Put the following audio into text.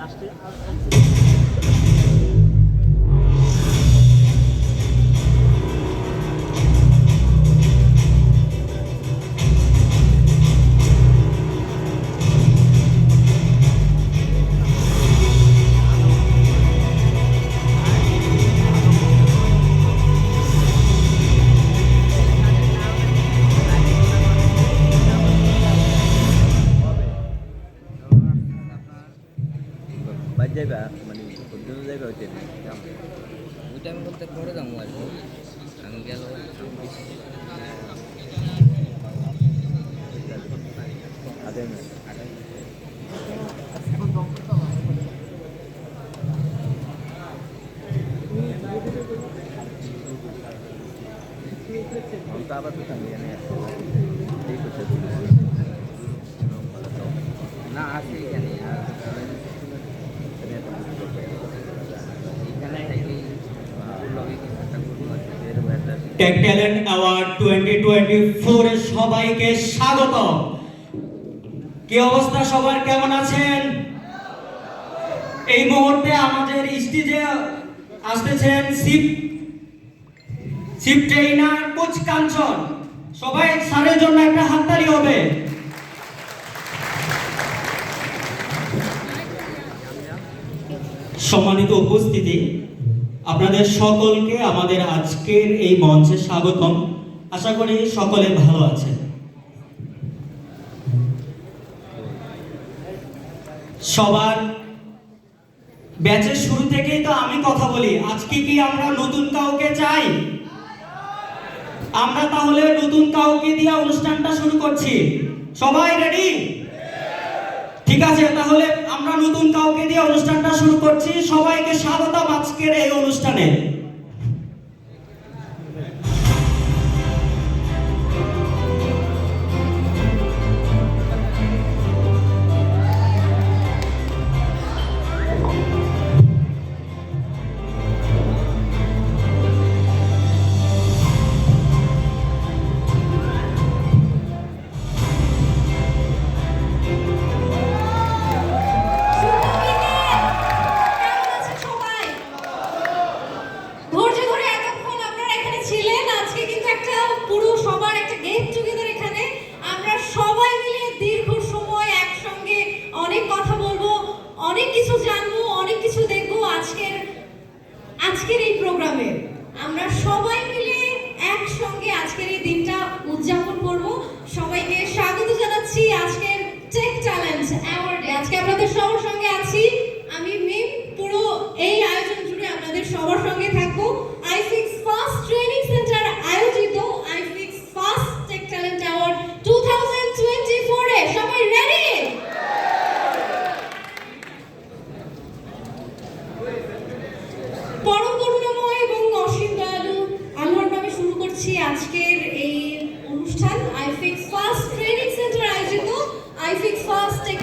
লাস্টে Nah, zebra, mending kuntil zebra itu. Kamu jam berapa mulai bangun? Angin gelo. Ada nggak? Ada. Kamu sabar tuh tangganya. Naas sih kan. Tech talent award twenty twenty ফোরে সবাইকে স্বাগত। কি অবস্থা সবার? কেমন আছেন? এই মুহূর্তে আমাদের স্টেজে আসতেছেন শিব শিব ট্রেইনার কোচ কাঞ্চন। সবাই স্যারের জন্য একটা হাততালি হবে। সম্মানিত উপস্থিতি আপনাদের সকলকে আমাদের আজকের এই মঞ্চে স্বাগতম। আশা করি সকলে ভালো আছেন। সবার ব্যাচের শুরু থেকেই তো আমি কথা বলি। আজকে কি আমরা নতুন কাউকে চাই? আমরা তাহলে নতুন কাউকে দিয়ে অনুষ্ঠানটা শুরু করছি। সবাই রেডি? ঠিক আছে, তাহলে আমরা নতুন কাউকে দিয়ে অনুষ্ঠানটা শুরু করছি। সবাইকে স্বাগতম আজকের এই অনুষ্ঠানে। কিছু জানব, অনেক কিছু দেখব আজকের আজকের এই প্রোগ্রামে। আমরা সবাই মিলে একসঙ্গে আজকের এই দিনটা উদযাপন করব। সবাইকে স্বাগত জানাচ্ছি আজকের টেক ট্যালেন্ট অ্যাওয়ার্ডে আজকে আপনাদের সবার সঙ্গে আছি। I fix fast